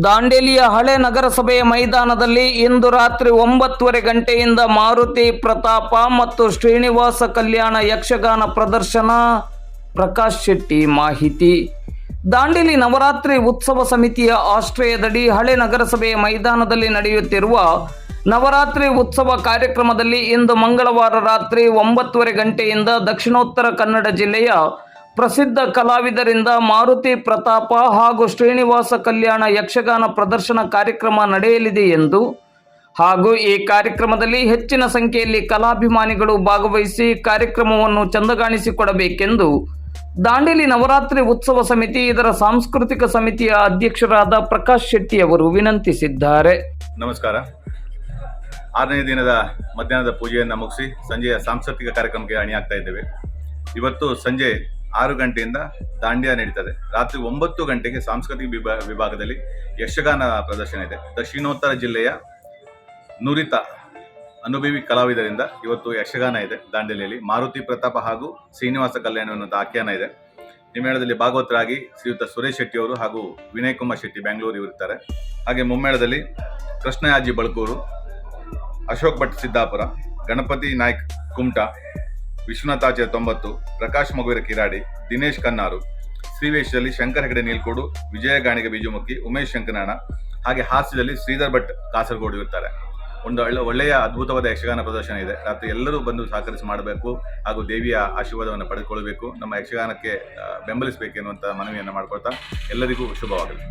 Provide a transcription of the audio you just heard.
ದಾಂಡೇಲಿಯ ಹಳೆ ನಗರಸಭೆಯ ಮೈದಾನದಲ್ಲಿ ಇಂದು ರಾತ್ರಿ ಒಂಬತ್ತುವರೆ ಗಂಟೆಯಿಂದ ಮಾರುತಿ ಪ್ರತಾಪ ಮತ್ತು ಶ್ರೀನಿವಾಸ ಕಲ್ಯಾಣ ಯಕ್ಷಗಾನ ಪ್ರದರ್ಶನ. ಪ್ರಕಾಶ್ ಶೆಟ್ಟಿ ಮಾಹಿತಿ. ದಾಂಡೇಲಿ ನವರಾತ್ರಿ ಉತ್ಸವ ಸಮಿತಿಯ ಆಶ್ರಯದಡಿ ಹಳೆ ನಗರಸಭೆಯ ಮೈದಾನದಲ್ಲಿ ನಡೆಯುತ್ತಿರುವ ನವರಾತ್ರಿ ಉತ್ಸವ ಕಾರ್ಯಕ್ರಮದಲ್ಲಿ ಇಂದು ಮಂಗಳವಾರ ರಾತ್ರಿ ಒಂಬತ್ತುವರೆ ಗಂಟೆಯಿಂದ ದಕ್ಷಿಣೋತ್ತರ ಕನ್ನಡ ಜಿಲ್ಲೆಯ ಪ್ರಸಿದ್ಧ ಕಲಾವಿದರಿಂದ ಮಾರುತಿ ಪ್ರತಾಪ ಹಾಗೂ ಶ್ರೀನಿವಾಸ ಕಲ್ಯಾಣ ಯಕ್ಷಗಾನ ಪ್ರದರ್ಶನ ಕಾರ್ಯಕ್ರಮ ನಡೆಯಲಿದೆ ಎಂದು ಹಾಗೂ ಈ ಕಾರ್ಯಕ್ರಮದಲ್ಲಿ ಹೆಚ್ಚಿನ ಸಂಖ್ಯೆಯಲ್ಲಿ ಕಲಾಭಿಮಾನಿಗಳು ಭಾಗವಹಿಸಿ ಕಾರ್ಯಕ್ರಮವನ್ನು ಚಂದಗಾಣಿಸಿಕೊಡಬೇಕೆಂದು ದಾಂಡೇಲಿ ನವರಾತ್ರಿ ಉತ್ಸವ ಸಮಿತಿ, ಇದರ ಸಾಂಸ್ಕೃತಿಕ ಸಮಿತಿಯ ಅಧ್ಯಕ್ಷರಾದ ಪ್ರಕಾಶ್ ಶೆಟ್ಟಿ ಅವರು ವಿನಂತಿಸಿದ್ದಾರೆ. ನಮಸ್ಕಾರ. ಆರನೇ ದಿನದ ಮಧ್ಯಾಹ್ನದ ಪೂಜೆಯನ್ನು ಮುಗಿಸಿ ಸಂಜೆಯ ಸಾಂಸ್ಕೃತಿಕ ಕಾರ್ಯಕ್ರಮಕ್ಕೆ ಅಣಿಯಾಗ್ತಾ ಇದ್ದೇವೆ. ಇವತ್ತು ಸಂಜೆ ಆರು ಗಂಟೆಯಿಂದ ದಾಂಡ್ಯ ನಡೀತದೆ. ರಾತ್ರಿ ಒಂಬತ್ತು ಗಂಟೆಗೆ ಸಾಂಸ್ಕೃತಿಕ ವಿಭಾ, ವಿಭಾಗದಲ್ಲಿ ಯಕ್ಷಗಾನ ಪ್ರದರ್ಶನ ಇದೆ. ದಕ್ಷಿಣೋತ್ತರ ಜಿಲ್ಲೆಯ ನುರಿತ ಅನುಭವಿ ಕಲಾವಿದರಿಂದ ಇವತ್ತು ಯಕ್ಷಗಾನ ಇದೆ ದಾಂಡೇಲಿಯಲ್ಲಿ. ಮಾರುತಿ ಪ್ರತಾಪ ಹಾಗೂ ಶ್ರೀನಿವಾಸ ಕಲ್ಯಾಣ ಅನ್ನುವಂಥ ಆಖ್ಯಾನ ಇದೆ. ಹಿಮ್ಮೇಳದಲ್ಲಿ ಭಾಗವತರಾಗಿ ಶ್ರೀಯುತ ಸುರೇಶ್ ಶೆಟ್ಟಿ ಅವರು ಹಾಗೂ ವಿನಯ್ ಕುಮಾರ್ ಶೆಟ್ಟಿ ಬೆಂಗಳೂರು ಇರುತ್ತಾರೆ ಹಾಗೆ ಮುಮ್ಮೇಳದಲ್ಲಿ ಕೃಷ್ಣಯಾಜಿ ಬಳಕೂರು, ಅಶೋಕ್ ಭಟ್ ಸಿದ್ದಾಪುರ, ಗಣಪತಿ ನಾಯ್ಕ್ ಕುಮಟಾ ವಿಶ್ವನಾಥಾಚಾರ್ಯ ತೊಂಬತ್ತು, ಪ್ರಕಾಶ್ ಮಗುವಿರ ಕಿರಾಡಿ, ದಿನೇಶ್ ಕನ್ನಾರು ಶ್ರೀವೇಶದಲ್ಲಿ ಶಂಕರ್ ಹೆಗಡೆ, ನೀಲ್ಕೋಡು, ವಿಜಯ ಗಾಣಿಗೆ ಬೀಜುಮುಖಿ ಉಮೇಶ್ ಶಂಕನಾಣ, ಹಾಗೆ ಹಾಸ್ಯದಲ್ಲಿ ಶ್ರೀಧರ್ ಭಟ್ ಕಾಸರಗೋಡು ಇರ್ತಾರೆ. ಒಂದು ಒಳ್ಳೆ ಒಳ್ಳೆಯ ಅದ್ಭುತವಾದ ಯಕ್ಷಗಾನ ಪ್ರದರ್ಶನ ಇದೆ. ರಾತ್ರಿ ಎಲ್ಲರೂ ಬಂದು ಸಹಕರಿಸಿ ಮಾಡಬೇಕು ಹಾಗೂ ದೇವಿಯ ಆಶೀರ್ವಾದವನ್ನು ಪಡೆದುಕೊಳ್ಳಬೇಕು. ನಮ್ಮ ಯಕ್ಷಗಾನಕ್ಕೆ ಬೆಂಬಲಿಸಬೇಕು ಎನ್ನುವಂಥ ಮನವಿಯನ್ನು ಮಾಡ್ಕೊಳ್ತಾ ಎಲ್ಲರಿಗೂ ಶುಭವಾಗಲಿ.